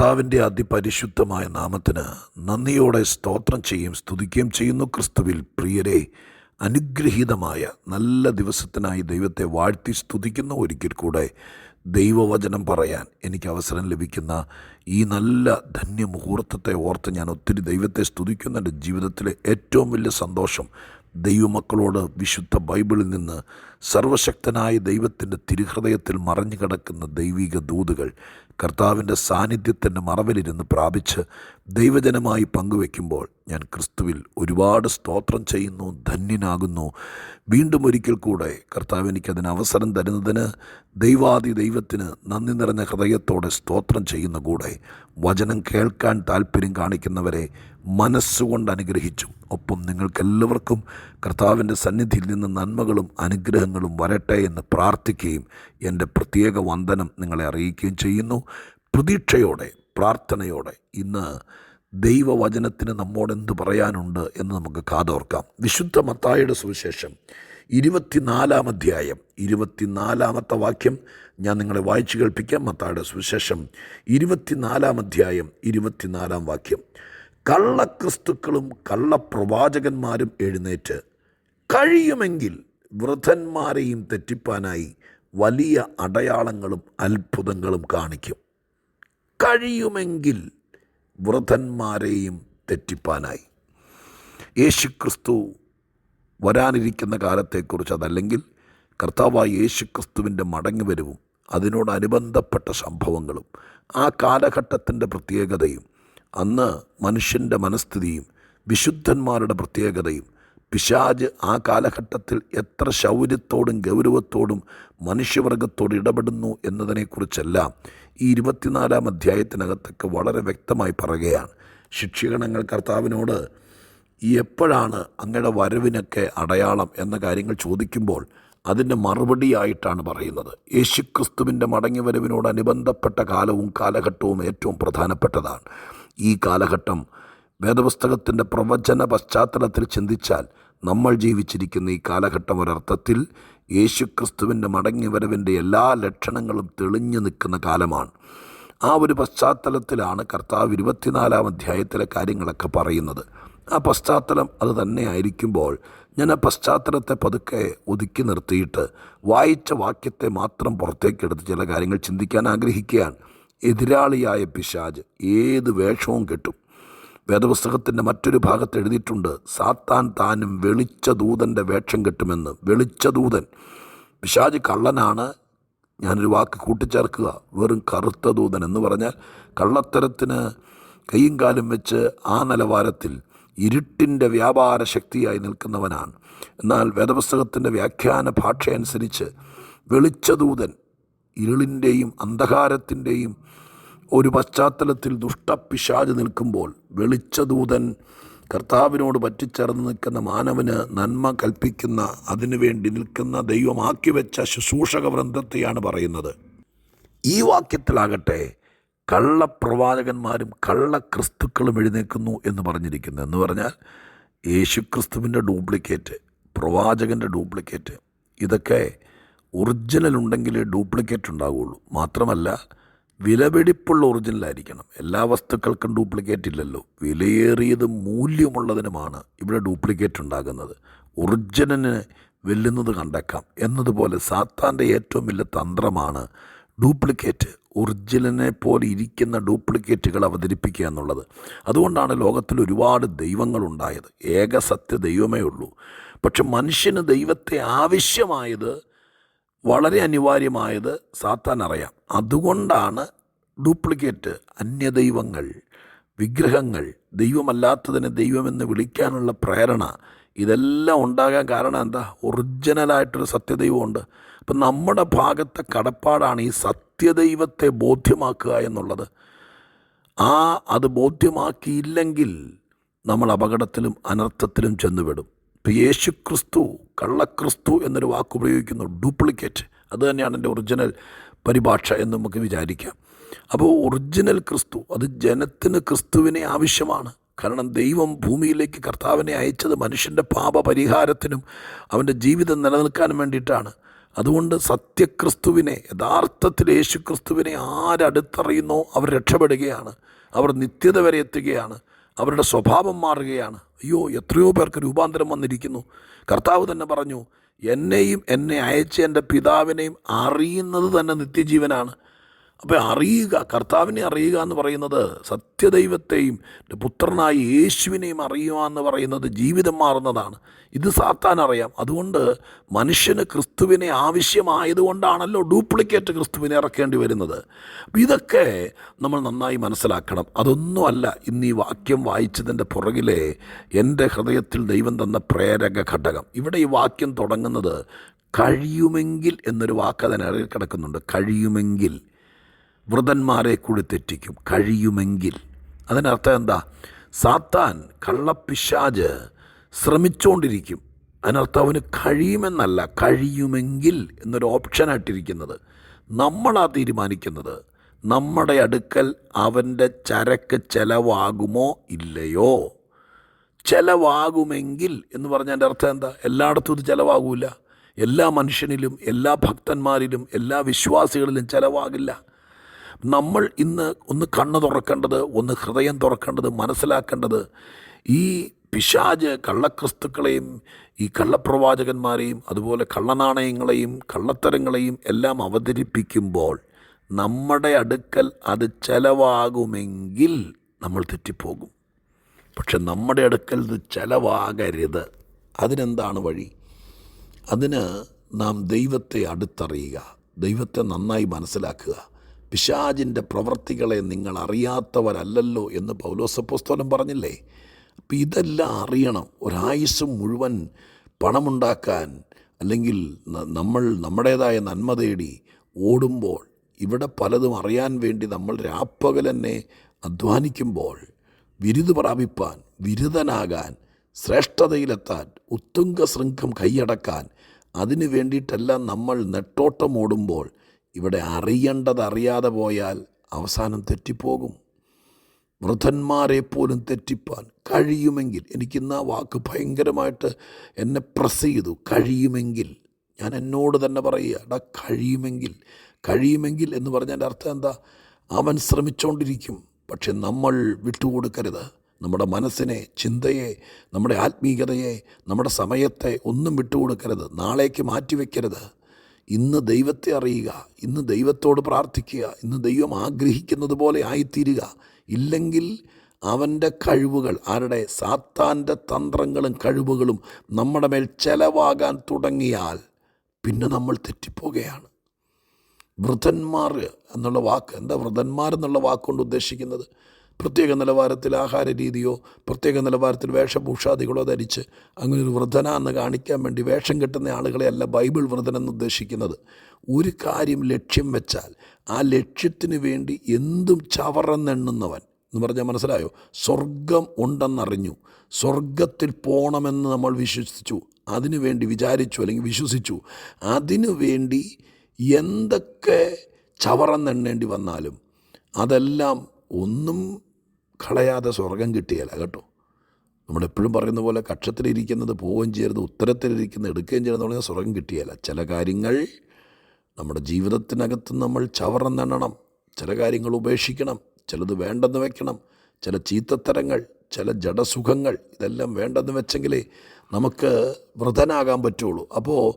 കർത്താവിന്റെ അതിപരിശുദ്ധമായ നാമത്തിന് നന്ദിയോടെ സ്തോത്രം ചെയ്യും സ്തുതിക്കുകയും ചെയ്യുന്നു. ക്രിസ്തുവിൽ പ്രിയരെ അനുഗ്രഹീതമായ നല്ല ദിവസത്തിനായി ദൈവത്തെ വാഴ്ത്തി സ്തുതിക്കുന്ന. ഒരിക്കൽ കൂടെ ദൈവവചനം പറയാൻ എനിക്ക് അവസരം ലഭിക്കുന്ന ഈ നല്ല ധന്യ മുഹൂർത്തത്തെ ഓർത്ത് ഞാൻ ഒത്തിരി ദൈവത്തെ സ്തുതിക്കുന്ന. എന്റെ ജീവിതത്തിലെ ഏറ്റവും വലിയ സന്തോഷം ദൈവമക്കളോട് വിശുദ്ധ ബൈബിളിൽ നിന്ന് സർവശക്തനായ ദൈവത്തിന്റെ തിരുഹൃദയത്തിൽ മറഞ്ഞു കിടക്കുന്ന ദൈവിക ദൂതുകൾ കർത്താവിന്റെ സാന്നിധ്യത്തിന്റെ മറവിലിരുന്ന് പ്രാപിച്ച് ദൈവജനമായി പങ്കുവെക്കുമ്പോൾ ഞാൻ ക്രിസ്തുവിൽ ഒരുപാട് സ്തോത്രം ചെയ്യുന്നു ധന്യനാകുന്നു. വീണ്ടും ഒരിക്കൽ കൂടെ കർത്താവ് എനിക്കതിന് അവസരം തരുന്നതിന് ദൈവാദി ദൈവത്തിന് നന്ദി നിറഞ്ഞ ഹൃദയത്തോടെ സ്തോത്രം ചെയ്യുന്ന കൂടെ വചനം കേൾക്കാൻ താല്പര്യം കാണിക്കുന്നവരെ മനസ്സുകൊണ്ട് അനുഗ്രഹിച്ചു. ഒപ്പം നിങ്ങൾക്കെല്ലാവർക്കും കർത്താവിന്റെ സന്നിധിയിൽ നിന്ന് നന്മകളും അനുഗ്രഹങ്ങളും വരട്ടെ എന്ന് പ്രാർത്ഥിക്കുകയും എന്റെ പ്രത്യേക വന്ദനം നിങ്ങളെ അറിയിക്കുകയും ചെയ്യുന്നു. പ്രതീക്ഷയോടെ പ്രാർത്ഥനയോടെ ഇന്ന് ദൈവവചനത്തിന് നമ്മോട് എന്ത് പറയാനുണ്ട് എന്ന് നമുക്ക് കാതോർക്കാം. വിശുദ്ധ മത്തായുടെ സുവിശേഷം ഇരുപത്തിനാലാം അധ്യായം ഇരുപത്തിനാലാമത്തെ വാക്യം ഞാൻ നിങ്ങളെ വായിച്ചു കേൾപ്പിക്കാം. മത്തായുടെ സുവിശേഷം ഇരുപത്തിനാലാം അധ്യായം ഇരുപത്തിനാലാം വാക്യം. കള്ളക്രിസ്തുക്കളും കള്ളപ്രവാചകന്മാരും എഴുന്നേറ്റ് കഴിയുമെങ്കിൽ വൃദ്ധന്മാരെയും തെറ്റിപ്പാനായി വലിയ അടയാളങ്ങളും അത്ഭുതങ്ങളും കാണിക്കും. കഴിയുമെങ്കിൽ വൃദ്ധന്മാരെയും തെറ്റിപ്പാനായി. യേശുക്രിസ്തു വരാനിരിക്കുന്ന കാലത്തെക്കുറിച്ച് അതല്ലെങ്കിൽ കർത്താവായ യേശുക്രിസ്തുവിന്റെ മടങ്ങിവരവും അതിനോടനുബന്ധപ്പെട്ട സംഭവങ്ങളും ആ കാലഘട്ടത്തിന്റെ പ്രത്യേകതയും അന്ന് മനുഷ്യന്റെ മനസ്ഥിതിയും വിശുദ്ധന്മാരുടെ പ്രത്യേകതയും പിശാജ് ആ കാലഘട്ടത്തിൽ എത്ര ശൗര്യത്തോടും ഗൗരവത്തോടും മനുഷ്യവർഗത്തോട് ഇടപെടുന്നു എന്നതിനെക്കുറിച്ചെല്ലാം ഈ ഇരുപത്തിനാലാം അധ്യായത്തിനകത്തൊക്കെ വളരെ വ്യക്തമായി പറയുകയാണ്. ശിക്ഷകണങ്ങൾ കർത്താവിനോട് എപ്പോഴാണ് അങ്ങയുടെ വരവിനൊക്കെ അടയാളം എന്ന കാര്യങ്ങൾ ചോദിക്കുമ്പോൾ അതിന്റെ മറുപടിയായിട്ടാണ് പറയുന്നത്. യേശുക്രിസ്തുവിന്റെ മടങ്ങിവരവിനോടനുബന്ധപ്പെട്ട കാലവും കാലഘട്ടവും ഏറ്റവും പ്രധാനപ്പെട്ടതാണ്. ഈ കാലഘട്ടം വേദപുസ്തകത്തിന്റെ പ്രവചന പശ്ചാത്തലത്തിൽ ചിന്തിച്ചാൽ നമ്മൾ ജീവിച്ചിരിക്കുന്ന ഈ കാലഘട്ടം ഒരർത്ഥത്തിൽ യേശുക്രിസ്തുവിന്റെ മടങ്ങിവരവിന്റെ എല്ലാ ലക്ഷണങ്ങളും തെളിഞ്ഞു നിൽക്കുന്ന കാലമാണ്. ആ ഒരു പശ്ചാത്തലത്തിലാണ് കർത്താവ് ഇരുപത്തിനാലാം അധ്യായത്തിലെ കാര്യങ്ങളൊക്കെ പറയുന്നത്. ആ പശ്ചാത്തലം അത് തന്നെ ആയിരിക്കുമ്പോൾ ഞാൻ ആ പശ്ചാത്തലത്തെ പതുക്കെ ഒതുക്കി നിർത്തിയിട്ട് വായിച്ച വാക്യത്തെ മാത്രം പുറത്തേക്കെടുത്ത് ചില കാര്യങ്ങൾ ചിന്തിക്കാൻ ആഗ്രഹിക്കുകയാണ്. എതിരാളിയായ പിശാജ് ഏത് വേഷവും കെട്ടും. വേദപുസ്തകത്തിന്റെ മറ്റൊരു ഭാഗത്ത് എഴുതിയിട്ടുണ്ട് സാത്താൻ താനും വെളിച്ച ദൂതന്റെ വേഷം കെട്ടുമെന്ന്. വെളിച്ച ദൂതൻ. പിശാജ് കള്ളനാണ്. ഞാനൊരു വാക്ക് കൂട്ടിച്ചേർക്കുക. വെറും കറുത്ത ദൂതൻ എന്ന് പറഞ്ഞാൽ കള്ളത്തരത്തിന് കൈയും കാലും വെച്ച് ആ നിലവാരത്തിൽ ഇരുട്ടിന്റെ വ്യാപാര ശക്തിയായി നിൽക്കുന്നവനാണ്. എന്നാൽ വേദപുസ്തകത്തിന്റെ വ്യാഖ്യാന ഭാഷയനുസരിച്ച് വെളിച്ചദൂതൻ ഇരുളിന്റെയും അന്ധകാരത്തിന്റെയും ഒരു പശ്ചാത്തലത്തിൽ ദുഷ്ടപിശാജ് നിൽക്കുമ്പോൾ വെളിച്ചദൂതൻ കർത്താവിനോട് പറ്റിച്ചേർന്ന് നിൽക്കുന്ന മാനവന് നന്മ കൽപ്പിക്കുന്ന അതിനുവേണ്ടി നിൽക്കുന്ന ദൈവമാക്കി വെച്ച ശുശ്രൂഷക വൃന്ദത്തെയാണ് പറയുന്നത്. ഈ വാക്യത്തിലാകട്ടെ കള്ളപ്രവാചകന്മാരും കള്ളക്രിസ്തുക്കളും എഴുന്നേൽക്കുന്നു എന്ന് പറഞ്ഞിരിക്കുന്നു എന്ന് പറഞ്ഞാൽ യേശുക്രിസ്തുവിന്റെ ഡ്യൂപ്ലിക്കേറ്റ് പ്രവാചകന്റെ ഡ്യൂപ്ലിക്കേറ്റ്. ഇതൊക്കെ ഒറിജിനൽ ഉണ്ടെങ്കിലേ ഡ്യൂപ്ലിക്കേറ്റ് ഉണ്ടാവുകയുള്ളൂ. മാത്രമല്ല വിലപിടിപ്പുള്ള ഒറിജിനലായിരിക്കണം. എല്ലാ വസ്തുക്കൾക്കും ഡ്യൂപ്ലിക്കേറ്റ് ഇല്ലല്ലോ. വിലയേറിയതും മൂല്യമുള്ളതിനുമാണ് ഇവിടെ ഡ്യൂപ്ലിക്കേറ്റ് ഉണ്ടാകുന്നത്. ഒറിജിനലിനെ വെല്ലുന്നത് കണ്ടേക്കാം. എന്നതുപോലെ സാത്താന്റെ ഏറ്റവും വലിയ തന്ത്രമാണ് ഡ്യൂപ്ലിക്കേറ്റ്. ഒറിജിനലിനെ പോലെ ഇരിക്കുന്ന ഡ്യൂപ്ലിക്കേറ്റുകൾ അവതരിപ്പിക്കുക എന്നുള്ളത്. അതുകൊണ്ടാണ് ലോകത്തിൽ ഒരുപാട് ദൈവങ്ങളുണ്ടായത്. ഏക സത്യ ദൈവമേ ഉള്ളൂ പക്ഷെ മനുഷ്യന് ദൈവത്തെ ആവശ്യമായത് വളരെ അനിവാര്യമായത് സാത്താൻ അറിയാം അതുകൊണ്ടാണ് ഡ്യൂപ്ലിക്കേറ്റ് അന്യദൈവങ്ങൾ വിഗ്രഹങ്ങൾ ദൈവമല്ലാത്തതിനെ ദൈവമെന്ന് വിളിക്കാനുള്ള പ്രേരണ ഇതെല്ലാം ഉണ്ടാകാൻ കാരണം എന്താ? ഒറിജിനലായിട്ടൊരു സത്യദൈവമുണ്ട്. അപ്പം നമ്മുടെ ഭാഗത്തെ കടപ്പാടാണ് ഈ സത്യദൈവത്തെ ബോധ്യമാക്കുക എന്നുള്ളത്. ആ അത് ബോധ്യമാക്കിയില്ലെങ്കിൽ നമ്മൾ അപകടത്തിലും അനർത്ഥത്തിലും ചെന്നുവിടും. ഇപ്പം യേശു ക്രിസ്തു കള്ളക്രിസ്തു എന്നൊരു വാക്ക് ഉപയോഗിക്കുന്നു. ഡ്യൂപ്ലിക്കേറ്റ്. അത് തന്നെയാണ് എന്റെ ഒറിജിനൽ പരിഭാഷ എന്ന് നമുക്ക് വിചാരിക്കാം. അപ്പോൾ ഒറിജിനൽ ക്രിസ്തു അത് ജനത്തിന് ക്രിസ്തുവിനെ ആവശ്യമാണ്. കാരണം ദൈവം ഭൂമിയിലേക്ക് കർത്താവിനെ അയച്ചത് മനുഷ്യന്റെ പാപ പരിഹാരത്തിനും അവന്റെ ജീവിതം നിലനിൽക്കാനും വേണ്ടിയിട്ടാണ്. അതുകൊണ്ട് സത്യക്രിസ്തുവിനെ യഥാർത്ഥത്തിൽ യേശു ക്രിസ്തുവിനെ ആരടുത്തറിയുന്നോ അവർ രക്ഷപ്പെടുകയാണ്. അവർ നിത്യത വരെ എത്തുകയാണ്. അവരുടെ സ്വഭാവം മാറുകയാണ്. അയ്യോ എത്രയോ പേർക്ക് രൂപാന്തരം വന്നിരിക്കുന്നു. കർത്താവ് തന്നെ പറഞ്ഞു എന്നെയും എന്നെ അയച്ച എന്റെ പിതാവിനെയും അറിയുന്നത് തന്നെ നിത്യജീവനാണ്. അപ്പോൾ അറിയുക കർത്താവിനെ അറിയുക എന്ന് പറയുന്നത് സത്യദൈവത്തെയും പുത്രനായ യേശുവിനെയും അറിയുക എന്ന് പറയുന്നത് ജീവിതം മാറുന്നതാണ്. ഇത് സാത്താൻ അറിയാം. അതുകൊണ്ട് മനുഷ്യന് ക്രിസ്തുവിനെ ആവശ്യമായതുകൊണ്ടാണല്ലോ ഡ്യൂപ്ലിക്കേറ്റ് ക്രിസ്തുവിനെ ഇറക്കേണ്ടി വരുന്നത്. അപ്പോൾ ഇതൊക്കെ നമ്മൾ നന്നായി മനസ്സിലാക്കണം. അതൊന്നുമല്ല ഇന്ന് ഈ വാക്യം വായിച്ചതിന്റെ പുറകിലെ എന്റെ ഹൃദയത്തിൽ ദൈവം തന്ന പ്രേരക ഘടകം. ഇവിടെ ഈ വാക്യം തുടങ്ങുന്നത് കഴിയുമെങ്കിൽ എന്നൊരു വാക്ക് അതിനിടയിൽ കിടക്കുന്നുണ്ട്. കഴിയുമെങ്കിൽ. വൃതന്മാരെ കൂടി തെറ്റിക്കും. കഴിയുമെങ്കിൽ. അതിനർത്ഥം എന്താ? സാത്താൻ കള്ളപ്പിശാജ് ശ്രമിച്ചുകൊണ്ടിരിക്കും അതിനർത്ഥം അവന് കഴിയുമെന്നല്ല കഴിയുമെങ്കിൽ എന്നൊരു ഓപ്ഷനായിട്ടിരിക്കുന്നത് നമ്മളാ തീരുമാനിക്കുന്നത്. നമ്മുടെ അടുക്കൽ അവന്റെ ചരക്ക് ചെലവാകുമോ ഇല്ലയോ? ചെലവാകുമെങ്കിൽ എന്ന് പറഞ്ഞതിന്റെ അർത്ഥം എന്താ? എല്ലായിടത്തും ഇത് ചെലവാകൂല. എല്ലാ മനുഷ്യനിലും എല്ലാ ഭക്തന്മാരിലും എല്ലാ വിശ്വാസികളിലും ചെലവാകില്ല. നമ്മൾ ഇന്ന് ഒന്ന് കണ്ണ് തുറക്കേണ്ടത് ഒന്ന് ഹൃദയം തുറക്കേണ്ടത് മനസ്സിലാക്കേണ്ടത് ഈ പിശാജ് കള്ളക്രിസ്തുക്കളെയും ഈ കള്ളപ്രവാചകന്മാരെയും അതുപോലെ കള്ളനാണയങ്ങളെയും കള്ളത്തരങ്ങളെയും എല്ലാം അവതരിപ്പിക്കുമ്പോൾ നമ്മുടെ അടുക്കൽ അത് ചെലവാകുമെങ്കിൽ നമ്മൾ തെറ്റിപ്പോകും. പക്ഷെ നമ്മുടെ അടുക്കൽ ഇത് ചെലവാകരുത്. അതിനെന്താണ് വഴി? അതിന് നാം ദൈവത്തെ അടുത്തറിയുക ദൈവത്തെ നന്നായി മനസ്സിലാക്കുക. പിശാജിന്റെ പ്രവൃത്തികളെ നിങ്ങൾ അറിയാത്തവരല്ലല്ലോ എന്ന് പൗലോസപ്പോസ്തോലം പറഞ്ഞില്ലേ? അപ്പം ഇതെല്ലാം അറിയണം. ഒരായുസ് മുഴുവൻ പണമുണ്ടാക്കാൻ അല്ലെങ്കിൽ നമ്മൾ നമ്മുടേതായ നന്മ തേടി ഓടുമ്പോൾ ഇവിടെ പലതും അറിയാൻ വേണ്ടി നമ്മൾ രാപ്പകൽ തന്നെ അധ്വാനിക്കുമ്പോൾ വിരുത് പ്രാപിപ്പാൻ വിരുദനാകാൻ ശ്രേഷ്ഠതയിലെത്താൻ ഉത്തുംഗ ശൃംഖം കൈയടക്കാൻ അതിനു വേണ്ടിയിട്ടെല്ലാം നമ്മൾ നെട്ടോട്ടമോടുമ്പോൾ ഇവിടെ അറിയേണ്ടത് അറിയാതെ പോയാൽ അവസാനം തെറ്റിപ്പോകും. വൃദ്ധന്മാരെ പോലും തെറ്റിപ്പാൻ കഴിയുമെങ്കിൽ എനിക്കിന്ന് ആ വാക്ക് ഭയങ്കരമായിട്ട് എന്നെ പ്രസ് ചെയ്തു. കഴിയുമെങ്കിൽ ഞാൻ എന്നോട് തന്നെ പറയുക എടാ കഴിയുമെങ്കിൽ കഴിയുമെങ്കിൽ എന്ന് പറഞ്ഞതിന്റെ അർത്ഥം എന്താ? അവൻ ശ്രമിച്ചുകൊണ്ടിരിക്കും പക്ഷെ നമ്മൾ വിട്ടുകൊടുക്കരുത്. നമ്മുടെ മനസ്സിനെ ചിന്തയെ നമ്മുടെ ആത്മീയതയെ നമ്മുടെ സമയത്തെ ഒന്നും വിട്ടുകൊടുക്കരുത്. നാളേക്ക് മാറ്റിവെക്കരുത്. ഇന്ന് ദൈവത്തെ അറിയുക ഇന്ന് ദൈവത്തോട് പ്രാർത്ഥിക്കുക ഇന്ന് ദൈവം ആഗ്രഹിക്കുന്നത് പോലെ ആയിത്തീരുക. ഇല്ലെങ്കിൽ അവന്റെ കഴിവുകൾ ആരുടെ സാത്താന്റെ തന്ത്രങ്ങളും കഴിവുകളും നമ്മുടെ മേൽ ചെലവാകാൻ തുടങ്ങിയാൽ പിന്നെ നമ്മൾ തെറ്റിപ്പോവുകയാണ് വൃതന്മാർ എന്നുള്ള വാക്ക് എന്താ വൃതന്മാർ എന്നുള്ള വാക്കുകൊണ്ട് ഉദ്ദേശിക്കുന്നത്? പ്രത്യേക നിലവാരത്തിൽ ആഹാര രീതിയോ പ്രത്യേക നിലവാരത്തിൽ വേഷഭൂഷാദികളോ ധരിച്ച് അങ്ങനെ ഒരു വൃദ്ധന എന്ന് കാണിക്കാൻ വേണ്ടി വേഷം കെട്ടുന്ന ആളുകളെയല്ല ബൈബിൾ വൃദ്ധനെന്ന് ഉദ്ദേശിക്കുന്നത്. ഒരു കാര്യം ലക്ഷ്യം വെച്ചാൽ ആ ലക്ഷ്യത്തിന് വേണ്ടി എന്തും ചവറന്നെണ്ണുന്നവൻ എന്ന് പറഞ്ഞാൽ മനസ്സിലായോ? സ്വർഗം ഉണ്ടെന്നറിഞ്ഞു. സ്വർഗത്തിൽ പോകണമെന്ന് നമ്മൾ വിശ്വസിച്ചു. അതിനു വേണ്ടി വിചാരിച്ചു അല്ലെങ്കിൽ വിശ്വസിച്ചു. അതിനു വേണ്ടി എന്തൊക്കെ ചവറന്നെണ്ണേണ്ടി വന്നാലും അതെല്ലാം ഒന്നും കളയാതെ സ്വർഗം കിട്ടിയല്ല കേട്ടോ. നമ്മളെപ്പോഴും പറയുന്ന പോലെ കക്ഷത്തിലിരിക്കുന്നത് പോവുകയും ചെയ്യരുത് ഉത്തരത്തിലിരിക്കുന്നത് എടുക്കുകയും ചെയ്യരുത് പറഞ്ഞാൽ സ്വർഗം കിട്ടിയല്ല. ചില കാര്യങ്ങൾ നമ്മുടെ ജീവിതത്തിനകത്ത് നമ്മൾ ചവറന്നെണ്ണണം ചില കാര്യങ്ങൾ ഉപേക്ഷിക്കണം ചിലത് വേണ്ടെന്ന് വെക്കണം ചില ചീത്തത്തരങ്ങൾ ചില ജഡസുഖങ്ങൾ ഇതെല്ലാം വേണ്ടെന്ന് വെച്ചെങ്കിലേ നമുക്ക് വൃതനാകാൻ പറ്റുള്ളൂ. അപ്പോൾ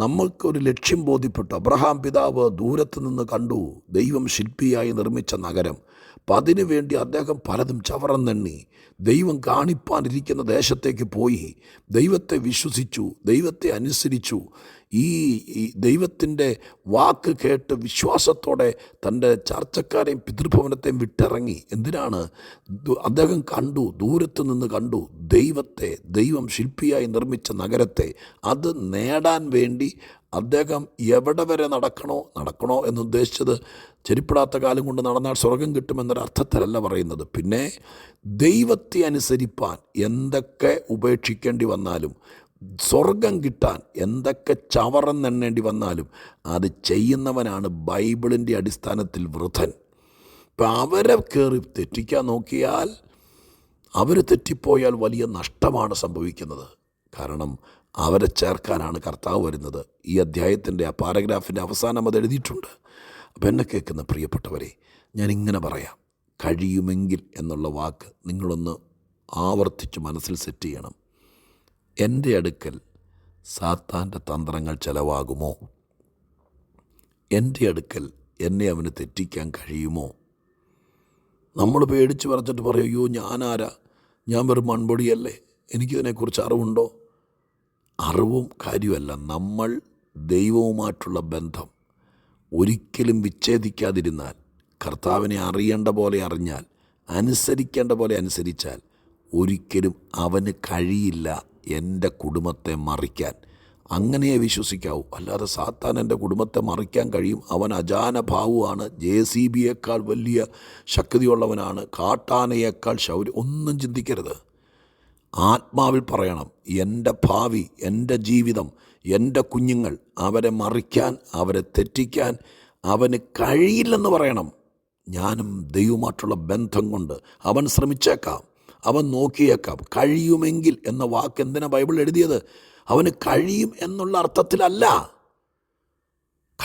നമുക്കൊരു ലക്ഷ്യം ബോധ്യപ്പെട്ടു. അബ്രഹാം പിതാവ് ദൂരത്ത് നിന്ന് കണ്ടു ദൈവം ശില്പിയായി നിർമ്മിച്ച നഗരം. അപ്പം അതിനുവേണ്ടി അദ്ദേഹം പലതും ചവറന്നെണ്ണി. ദൈവം കാണിപ്പാനിരിക്കുന്ന ദേശത്തേക്ക് പോയി. ദൈവത്തെ വിശ്വസിച്ചു. ദൈവത്തെ അനുസരിച്ചു. ഈ ദൈവത്തിന്റെ വാക്ക് കേട്ട് വിശ്വാസത്തോടെ തന്റെ ചർച്ചക്കാരെയും പിതൃഭവനത്തെയും വിട്ടിറങ്ങി. എന്തിനാണ്? അദ്ദേഹം കണ്ടു ദൂരത്തു നിന്ന് കണ്ടു ദൈവത്തെ ദൈവം ശില്പിയായി നിർമ്മിച്ച നഗരത്തെ. അത് നേടാൻ വേണ്ടി അദ്ദേഹം എവിടെ വരെ നടക്കണോ നടക്കണോ എന്നുദ്ദേശിച്ചത് ചെരിപ്പിടാത്ത കാലം കൊണ്ട് നടന്നാൽ സ്വർഗം കിട്ടുമെന്നൊരർത്ഥത്തിലല്ല പറയുന്നത്. പിന്നെ ദൈവത്തെ അനുസരിപ്പാൻ എന്തൊക്കെ ഉപേക്ഷിക്കേണ്ടി വന്നാലും സ്വർഗം കിട്ടാൻ എന്തൊക്കെ ചവറെന്നെണ്ണേണ്ടി വന്നാലും അത് ചെയ്യുന്നവനാണ് ബൈബിളിന്റെ അടിസ്ഥാനത്തിൽ വൃഥൻ ഇപ്പം അവരെ കയറി തെറ്റിക്കാൻ നോക്കിയാൽ അവർ തെറ്റിപ്പോയാൽ വലിയ നഷ്ടമാണ് സംഭവിക്കുന്നത്. കാരണം അവരെ ചേർക്കാനാണ് കർത്താവ് വരുന്നത്. ഈ അധ്യായത്തിന്റെ ആ പാരഗ്രാഫിന്റെ അവസാനം അത് എഴുതിയിട്ടുണ്ട്. അപ്പം എന്നെ കേൾക്കുന്ന പ്രിയപ്പെട്ടവരെ ഞാൻ ഇങ്ങനെ പറയാം. കഴിയുമെങ്കിൽ എന്നുള്ള വാക്ക് നിങ്ങളൊന്ന് ആവർത്തിച്ച് മനസ്സിൽ സെറ്റ് ചെയ്യണം. എന്റെ അടുക്കൽ സാത്താന്റെ തന്ത്രങ്ങൾ ചിലവാകുമോ? എന്റെ അടുക്കൽ എന്നെ അവന് തെറ്റിക്കാൻ കഴിയുമോ? നമ്മൾ പേടിച്ച് പറഞ്ഞിട്ട് പറയും അയ്യോ ഞാനാരാ? ഞാൻ വെറും മൺപൊടിയല്ലേ? എനിക്കിതിനെക്കുറിച്ച് അറിവുണ്ടോ? അറിവും കാര്യമല്ല നമ്മൾ ദൈവവുമായിട്ടുള്ള ബന്ധം ഒരിക്കലും വിച്ഛേദിക്കാതിരുന്നാൽ കർത്താവിനെ അറിയേണ്ട പോലെ അറിഞ്ഞാൽ അനുസരിക്കേണ്ട പോലെ അനുസരിച്ചാൽ ഒരിക്കലും അവന് കഴിയില്ല എന്റെ കുടുംബത്തെ മറിക്കാൻ. അങ്ങനെയേ വിശ്വസിക്കാവൂ. അല്ലാതെ സാത്താൻ എന്റെ കുടുംബത്തെ മറിക്കാൻ കഴിയും. അവൻ അജാന ഭാവുമാണ് ജെ സി ബിയേക്കാൾ വലിയ ശക്തിയുള്ളവനാണ്. കാട്ടാനയേക്കാൾ ശൗര്യം. ഒന്നും ചിന്തിക്കരുത്. ആത്മാവിൽ പറയണം എന്റെ ഭാവി എന്റെ ജീവിതം എന്റെ കുഞ്ഞുങ്ങൾ അവരെ മറിക്കാൻ അവരെ തെറ്റിക്കാൻ അവന് കഴിയില്ലെന്ന് പറയണം. ഞാനും ദൈവമായിട്ടുള്ള ബന്ധം കൊണ്ട് അവൻ ശ്രമിച്ചേക്കാം അവൻ നോക്കിയേക്കാം. കഴിയുമെങ്കിൽ എന്ന വാക്ക് എന്തിനാ ബൈബിൾ എഴുതിയത്? അവന് കഴിയും എന്നുള്ള അർത്ഥത്തിലല്ല.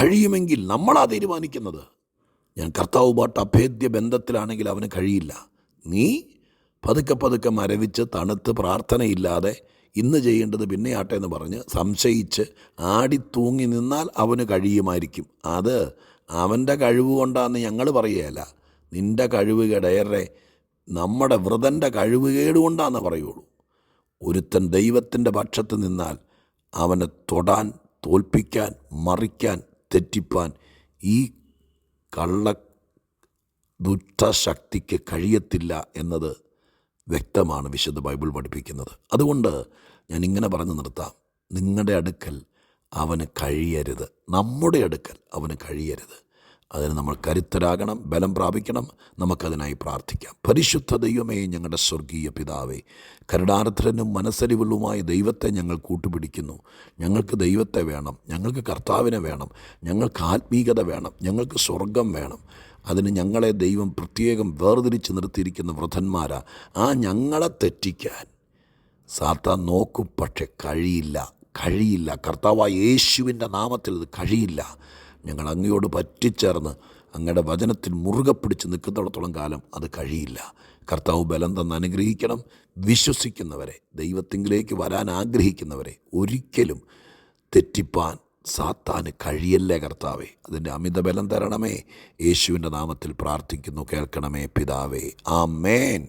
കഴിയുമെങ്കിൽ നമ്മളാ തീരുമാനിക്കുന്നത്. ഞാൻ കർത്താവുമായിട്ട് അഭേദ്യ ബന്ധത്തിലാണെങ്കിൽ അവന് കഴിയില്ല. നീ പതുക്കെ പതുക്കെ മരവിച്ച് തണുത്ത് പ്രാർത്ഥനയില്ലാതെ ഇന്ന് ചെയ്യേണ്ടത് പിന്നെയാട്ടെ എന്ന് പറഞ്ഞ് സംശയിച്ച് ആടി തൂങ്ങി നിന്നാൽ അവന് കഴിയുമായിരിക്കും. അത് അവന്റെ കഴിവ് കൊണ്ടാന്ന് ഞങ്ങൾ പറയുകയല്ല. നിന്റെ കഴിവുകേടേറെ നമ്മുടെ വ്രതന്റെ കഴിവുകേട് കൊണ്ടാന്ന് പറയുള്ളൂ. ഒരുത്തൻ ദൈവത്തിന്റെ പക്ഷത്ത് നിന്നാൽ അവനെ തൊടാൻ തോൽപ്പിക്കാൻ മറിക്കാൻ തെറ്റിപ്പാൻ ഈ കള്ള ദുഷ്ടശക്തിക്ക് കഴിയത്തില്ല എന്നത് വ്യക്തമാണ് വിശുദ്ധ ബൈബിൾ പഠിപ്പിക്കുന്നത്. അതുകൊണ്ട് ഞാൻ ഇങ്ങനെ പറഞ്ഞു നിർത്താം. നിങ്ങളുടെ അടുക്കൽ അവന് കഴിയരുത്. നമ്മുടെ അടുക്കൽ അവന് കഴിയരുത്. അതിന് നമ്മൾ കരുത്തരാകണം ബലം പ്രാപിക്കണം നമുക്കതിനായി പ്രാർത്ഥിക്കാം. പരിശുദ്ധ ദൈവമേ ഞങ്ങളുടെ സ്വർഗീയ പിതാവേ കരുടാർദ്ധരനും മനസ്സരിവുള്ളുമായ ദൈവത്തെ ഞങ്ങൾ കൂട്ടുപിടിക്കുന്നു. ഞങ്ങൾക്ക് ദൈവത്തെ വേണം ഞങ്ങൾക്ക് കർത്താവിനെ വേണം ഞങ്ങൾക്ക് ആത്മീകത വേണം ഞങ്ങൾക്ക് സ്വർഗം വേണം. അതിന് ഞങ്ങളെ ദൈവം പ്രത്യേകം വേർതിരിച്ച് നിർത്തിയിരിക്കുന്ന വൃദ്ധന്മാരാ. ആ ഞങ്ങളെ തെറ്റിക്കാൻ സാത്താൻ നോക്കും പക്ഷെ കഴിയില്ല കഴിയില്ല. കർത്താവായ യേശുവിന്റെ നാമത്തിൽ ഇത് കഴിയില്ല. ഞങ്ങൾ അങ്ങയോട് പറ്റിച്ചേർന്ന് അങ്ങയുടെ വചനത്തിൽ മുറുകെ പിടിച്ച് നിൽക്കുന്നിടത്തോളം കാലം അത് കഴിയില്ല. കർത്താവ് ബലം തന്ന് അനുഗ്രഹിക്കണം. വിശ്വസിക്കുന്നവരെ ദൈവത്തിങ്കിലേക്ക് വരാൻ ആഗ്രഹിക്കുന്നവരെ ഒരിക്കലും തെറ്റിപ്പാൻ സാത്താന് കഴിയല്ലേ കർത്താവേ? അതിന്റെ അമിത ബലം തരണമേ. യേശുവിന്റെ നാമത്തിൽ പ്രാർത്ഥിക്കുന്നു. കേൾക്കണമേ പിതാവേ. ആ മേൻ